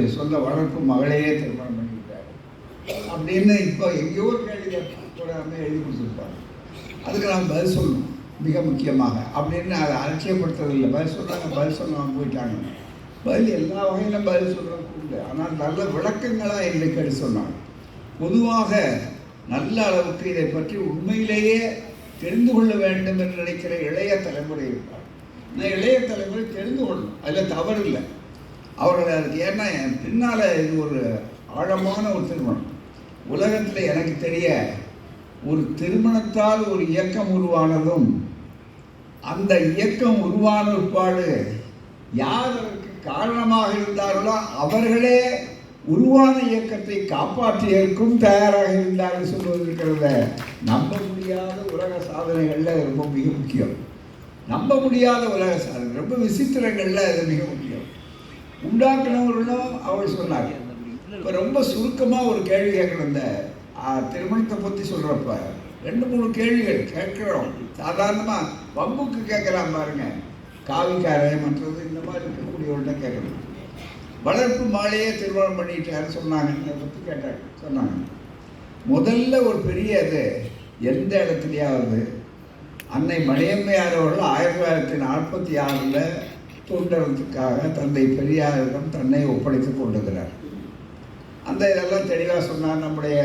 சொந்த வளர்ப்பு மகளையே திருமணம் பண்ணிக்கிட்டாரு. அப்படின்னு இப்போ எங்கேயோ ஒரு கேள்வி தொடர்ந்து எழுதி கொடுத்துருப்பாங்க அதுக்கு நான் பதில் சொல்லணும் மிக முக்கியமாக. அப்படின்னு அதை அலட்சியப்படுத்துறதில்லை. பதில் சொன்னாங்க பதில் சொல்லாமல் போயிட்டாங்க. பதில் எல்லா வகையிலும் பதில் சொல்கிறதுக்கு உண்டு. ஆனால் நல்ல விளக்கங்களாக இல்லை கேட்டு சொன்னாங்க. பொதுவாக நல்ல அளவுக்கு இதை பற்றி உண்மையிலேயே தெரிந்து கொள்ள வேண்டும் என்று நினைக்கிற இளைய தலைமுறை இருப்பார். இந்த இளைய தலைமுறை தெரிந்து கொள்ளணும். அதில் தவறு இல்லை. அவர்கள் அதுக்கு ஏன்னா என் பின்னால் இது ஒரு ஆழமான ஒரு திருமணம். உலகத்தில் எனக்கு தெரிய ஒரு திருமணத்தால் ஒரு இயக்கம் உருவானதும் அந்த இயக்கம் உருவான பிற்பாடு யார் அதற்கு காரணமாக இருந்தார்களோ அவர்களே உருவான இயக்கத்தை காப்பாற்றியதற்கும் தயாராக இருந்தார்கள் சொல்வதற்கிறத நம்ப முடியாத உலக சாதனைகளில் ரொம்ப மிக முக்கியம். நம்ப முடியாத உலக சாதனை ரொம்ப விசித்திரங்களில் அது மிக முக்கியம். உண்டாக்குனவர்களும் அவள் சொன்னாங்க. இப்போ ரொம்ப சுருக்கமாக ஒரு கேள்வி கேட்கணும் இந்த திருமணத்தை பற்றி சொல்கிறப்ப ரெண்டு மூணு கேள்விகள் கேட்குறோம். சாதாரணமாக வம்புக்கு கேட்கலாம் பாருங்க. காவிக்காரன் மற்றது இந்த மாதிரி இருக்கக்கூடியவர்கள்ட்ட கேட்கணும். வளர்ப்பு மாலையே திருமணம் பண்ணிட்டாரு சொன்னாங்க. இதை பற்றி கேட்டாங்க. சொன்னாங்க. முதல்ல ஒரு பெரிய இது எந்த இடத்துலையாவது அன்னை மணியம்மையார் அவர்கள் ஆயிரத்தி தொள்ளாயிரத்தி நாற்பத்தி ஆறில் தூண்டுறதுக்காக தந்தை பெரியாரிடம் தன்னை ஒப்படைத்து கொண்டுகிறார். அந்த இதெல்லாம் தெளிவாக சொன்னார் நம்முடைய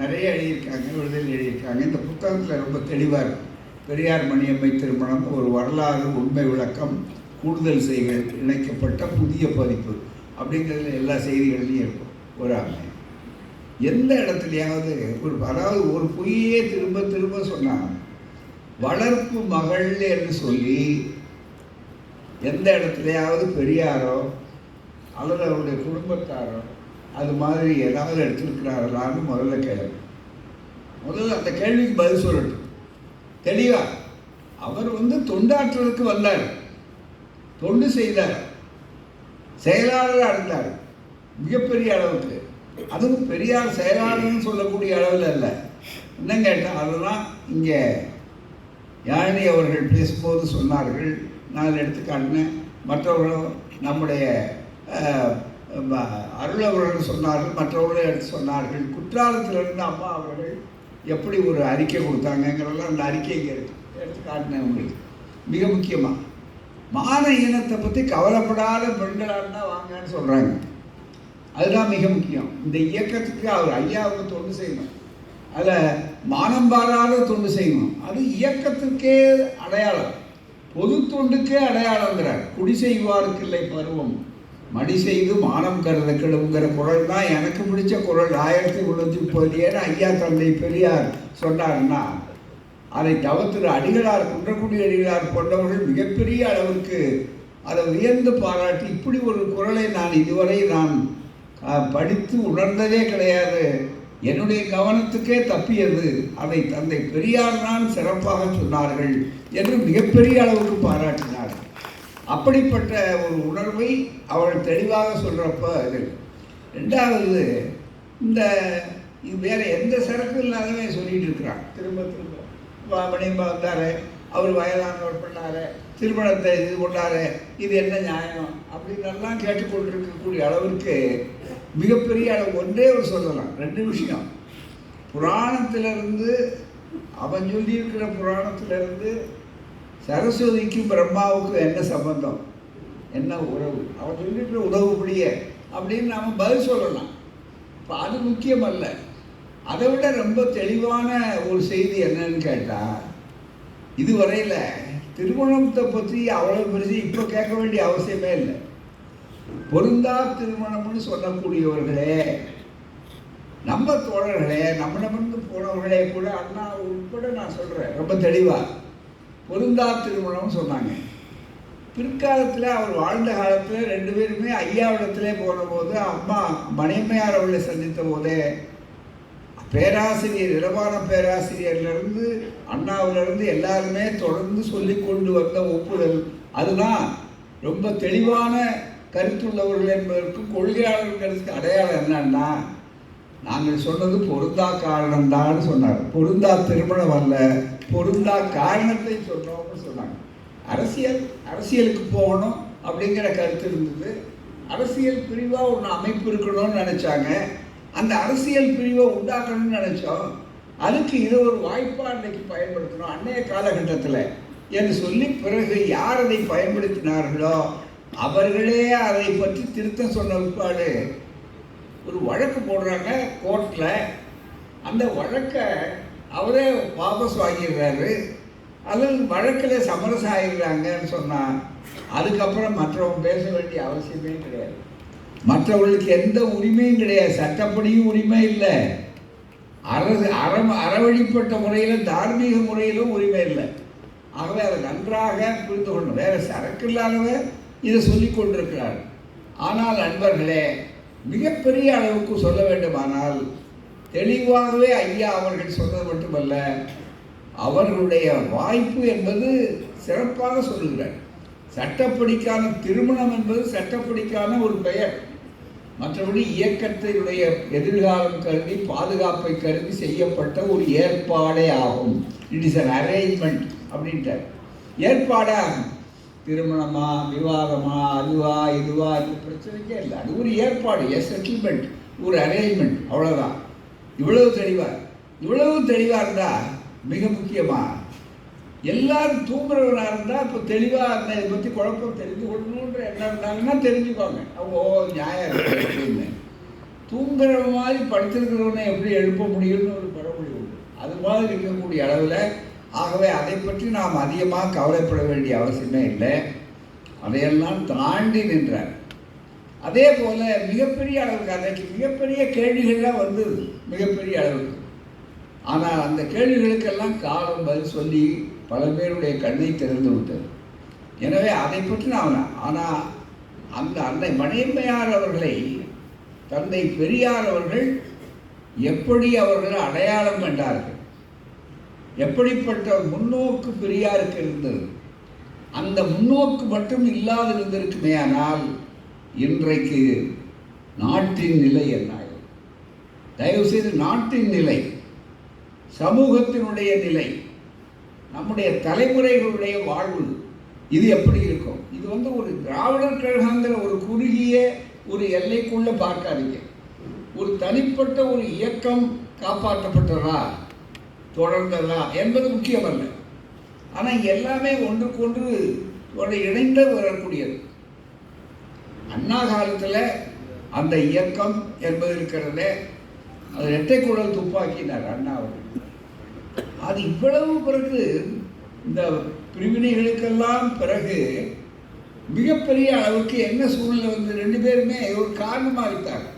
நிறைய எழுதியிருக்காங்க விடுதலை எழுதியிருக்காங்க. இந்த புத்தகத்தில் ரொம்ப தெளிவாக இருக்கும் பெரியார் மணியம்மை திருமணம் ஒரு வரலாறு உண்மை விளக்கம் கூடுதல் செய்திகள் இணைக்கப்பட்ட புதிய பதிப்பு அப்படிங்கிறதுல எல்லா செய்திகள்லையும் இருக்கும். ஒரு ஆமை எந்த இடத்துலையாவது ஒரு அதாவது ஒரு பொய்யே திரும்ப திரும்ப சொன்னாங்க. வளர்ப்பு மகள் என்று சொல்லி எந்த இடத்துலையாவது பெரியாரோ அல்லது அவருடைய குடும்பத்தாரோ அது மாதிரி ஏதாவது எடுத்திருக்கிறார்களான்னு முதல்ல கேள்வி முதல்ல அந்த கேள்விக்கு பதில் சொல்லட்டும். தெளிவா. அவர் வந்து தொண்டாற்றலுக்கு வந்தார். தொண்டு செய்தார். செயலாளராக இருந்தார். மிகப்பெரிய அளவுக்கு. அதுவும் பெரியார் செயலாளர்னு சொல்லக்கூடிய அளவில் இல்லை என்ன கேட்டால் அதெல்லாம் இங்கே யாழினி அவர்கள் பேசும்போது சொன்னார்கள். நான் எடுத்து காட்டினேன். மற்றவர்களும் நம்முடைய அருள் அவர்கள் சொன்னார்கள் மற்றவர்களும் எடுத்து சொன்னார்கள். குற்றாலத்திலிருந்து அம்மா அவர்கள் எப்படி ஒரு அறிக்கை கொடுத்தாங்கங்கிறதெல்லாம் அந்த அறிக்கை இங்கே இருக்கு. எடுத்து காட்டினேன் உங்களுக்கு. மிக முக்கியமாக மான ஈனத்தை பற்றி கவலைப்படாத பெண்களாக இருந்தால் வாங்கன்னு சொல்கிறாங்க அதுதான் மிக முக்கியம். இந்த இயக்கத்துக்கு அவர் ஐயாவுக்கு தொண்டு செய்யணும். அதில் மானம் பாராத தொண்டு செய்யணும். அது இயக்கத்துக்கே அடையாளம். பொது தொண்டுக்கே அடையாளங்கிறார். குடி செய்வாருக்கு இல்லை பருவம். மடி செய்து மானம் கருத கெடுங்கிற குரல் தான் எனக்கு பிடிச்ச குரல். ஆயிரத்தி முந்நூற்றி முப்பதுலேயே ஐயா தந்தை பெரியார் சொன்னார்னா அதை தவிர்த்து அடிகளார் குன்றக்குடி அடிகளார் போன்றவர்கள் மிகப்பெரிய அளவிற்கு அதை உயர்ந்து பாராட்டி இப்படி ஒரு குரலை நான் இதுவரை நான் படித்து உணர்ந்ததே கிடையாது. என்னுடைய கவனத்துக்கே தப்பியது. அதை தந்தை பெரியார் தான் சிறப்பாக சொன்னார்கள் என்று மிகப்பெரிய அளவுக்கு பாராட்டினார். அப்படிப்பட்ட ஒரு உணர்வை அவள் தெளிவாக சொல்கிறப்ப இது. ரெண்டாவது இந்த இது வேற எந்த சரக்கு இல்லாதவன் சொல்லிட்டு இருக்கிறான். திரும்ப திரும்ப. மணியம்மா வந்தாரு. அவர் வயதானவர் பண்ணாரு. திருமணத்தை இது கொண்டாரு. இது என்ன நியாயம்? அப்படின்னெல்லாம் கேட்டுக்கொண்டிருக்கக்கூடிய அளவிற்கு மிகப்பெரிய அளவு. ஒன்றே ஒரு சொல்லலாம். ரெண்டு விஷயம். புராணத்திலிருந்து அவன் சொல்லியிருக்கிற புராணத்திலிருந்து சரஸ்வதிக்கும் பிரம்மாவுக்கும் என்ன சம்பந்தம்? என்ன உறவு? அவன் சொல்லிட்டு உறவுபடியே அப்படின்னு நாம் பதில் சொல்லலாம். இப்போ அது முக்கியம் அல்ல அதை விட ரொம்ப தெளிவான ஒரு செய்தி என்னன்னு கேட்டால் இதுவரையில் திருமணத்தை பற்றி அவ்வளோ பெருசு இப்போ கேட்க வேண்டிய அவசியமே இல்லை. பொருந்தா திருமணம்னு சொல்லக்கூடியவர்களே நம்ம தோழர்களே நம்மளமிருந்து போனவர்களே கூட அண்ணா உட்பட நான் சொல்கிறேன் ரொம்ப தெளிவாக பொருந்தா திருமணம்னு சொன்னாங்க. பிற்காலத்தில் அவர் வாழ்ந்த காலத்தில் ரெண்டு பேருமே ஐயாவிடத்திலே போன போது அம்மா மணிமையார் அவர்களை சந்தித்த போதே பேராசிரியர் இளவான பேராசிரியர்லேருந்து அண்ணாவிலிருந்து எல்லாருமே தொடர்ந்து சொல்லி கொண்டு வந்த ஒப்புதல். அதுதான் ரொம்ப தெளிவான கருத்துள்ளவர்கள் என்பதற்கு கொள்கையாளர்களுக்கு அடையாளம் என்னன்னா நாங்கள் சொன்னது பொருந்தா காரணம்தான்னு சொன்னார் பொருந்தா திருமணம் அல்ல பொருந்தா காரணத்தை சொன்னோம்னு சொன்னாங்க. அரசியல் அரசியலுக்கு போகணும் அப்படிங்கிற கருத்து இருந்தது. அரசியல் பிரிவாக ஒன்று அமைப்பு இருக்கணும்னு நினச்சாங்க. அந்த அரசியல் பிரிவை உண்டாக்கணும்னு நினச்சோம். அதுக்கு இது ஒரு வாய்ப்பாக அன்னைக்கு பயன்படுத்தணும் அன்னைய காலகட்டத்தில். என்று சொல்லி பிறகு யார் அதை பயன்படுத்தினார்களோ அவர்களே அதை பற்றி திருத்தம் சொன்ன பிற்பாடு ஒரு வழக்கு போடுறாங்க கோர்ட்டில் அந்த வழக்கை அவரே வாபஸ் வாங்கிடுறாரு. அதில் வழக்கில் சமரசம் ஆகிடுறாங்கன்னு சொன்னால் அதுக்கப்புறம் மற்றவங்க பேச வேண்டிய அவசியமே கிடையாது. மற்றவர்களுக்கு எந்த உரிமையும் கிடையாது. சட்டப்படியும் உரிமை இல்லை. அரசு அற அறவழிப்பட்ட முறையில் தார்மீக முறையிலும் உரிமை இல்லை. ஆகவே அதை நன்றாக புரிந்து கொள்ளணும். வேறு சரக்கு இல்லாதவன் இதை சொல்லிக் கொண்டிருக்கிறார். ஆனால் அன்பர்களே மிகப்பெரிய அளவுக்கு சொல்ல வேண்டுமானால் தெளிவாகவே ஐயா அவர்கள் சொன்னது மட்டுமல்ல அவர்களுடைய வாய்ப்பு என்பது சிறப்பாக சொல்லுகிறார். சட்டப்படிக்கான திருமணம் என்பது சட்டப்படிக்கான ஒரு பெயர். மற்றபடி இயக்கத்தினுடைய எதிர்காலம் கருதி பாதுகாப்பை கருதி செய்யப்பட்ட ஒரு ஏற்பாடே ஆகும். இட் இஸ் அன் அரேஞ்ச்மெண்ட் அப்படின்ட்டார் ஏற்பாடாகும் திருமணமா விவாகமா அதுவா இதுவா இந்த பிரச்சனைக்கே இல்லை அது ஒரு ஏற்பாடு எ செட்டில்மெண்ட் ஒரு அரேஞ்ச்மெண்ட் அவ்வளோதான் இவ்வளவு தெளிவாக இவ்வளவு தெளிவாக இருந்தால் மிக முக்கியமாக எல்லாரும் தூங்குறவனா இருந்தால் இப்போ தெளிவாக இருந்தால் இதை பற்றி குழப்பம் தெரிஞ்சு கொள்ளணுன்ற என்ன இருந்தாங்கன்னா தெரிஞ்சுக்கோங்க. அவங்க ஓ நியாயம் அப்படின்னு. தூங்குற மாதிரி படுத்திருக்கிறவனை எப்படி எழுப்ப முடியும்னு ஒரு பழமொழி உண்டு. அது மாதிரி இருக்கக்கூடிய அளவில் ஆகவே அதை பற்றி நாம் அதிகமாக கவலைப்பட வேண்டிய அவசியமே இல்லை. அதையெல்லாம் தாண்டி நின்றார். அதே போல் மிகப்பெரிய அளவுக்கு அன்றைக்கு மிகப்பெரிய கேள்விகள்லாம் வந்தது மிகப்பெரிய அளவுக்கு. ஆனால் அந்த கேள்விகளுக்கெல்லாம் காலம் பதில் சொல்லி பல பேருடைய கண்ணை திறந்து விட்டது. எனவே அதை பற்றி நான் ஆனால் அந்த அன்னை மணியம்மையார் அவர்களை தந்தை பெரியார் அவர்கள் எப்படி அவர்கள் அடையாளம் கண்டார்கள்? எப்படிப்பட்ட முன்னோக்கு பெரியாருக்கு இருந்தது? அந்த முன்னோக்கு மட்டும் இல்லாதிருந்திருக்குமே ஆனால் இன்றைக்கு நாட்டின் நிலை என்ன? தயவுசெய்து நாட்டின் நிலை சமூகத்தினுடைய நிலை நம்முடைய தலைமுறைகளுடைய வாழ்வு இது எப்படி இருக்கும்? இது வந்து ஒரு திராவிடர் கழகங்கிற ஒரு குறுகிய ஒரு எல்லைக்குள்ள பார்க்காதீங்க. ஒரு தனிப்பட்ட ஒரு இயக்கம் காப்பாற்றப்பட்டதா? தொடர்ந்ததா என்பது முக்கியமல்ல. ஆனால் எல்லாமே ஒன்றுக்கொன்று இணைந்த இணைந்து வரக்கூடியது. அண்ணா காலத்தில் அந்த இயக்கம் என்பது இருக்கிறதே அது இரட்டை குழல் துப்பாக்கினார் அண்ணா அது இவ்வளவு பிறகு இந்த பிரிவினைகளுக்கெல்லாம் பிறகு மிகப்பெரிய அளவுக்கு என்ன சூழ்நிலை வந்து ரெண்டு பேருமே ஒரு காரணமாக இருந்தாங்க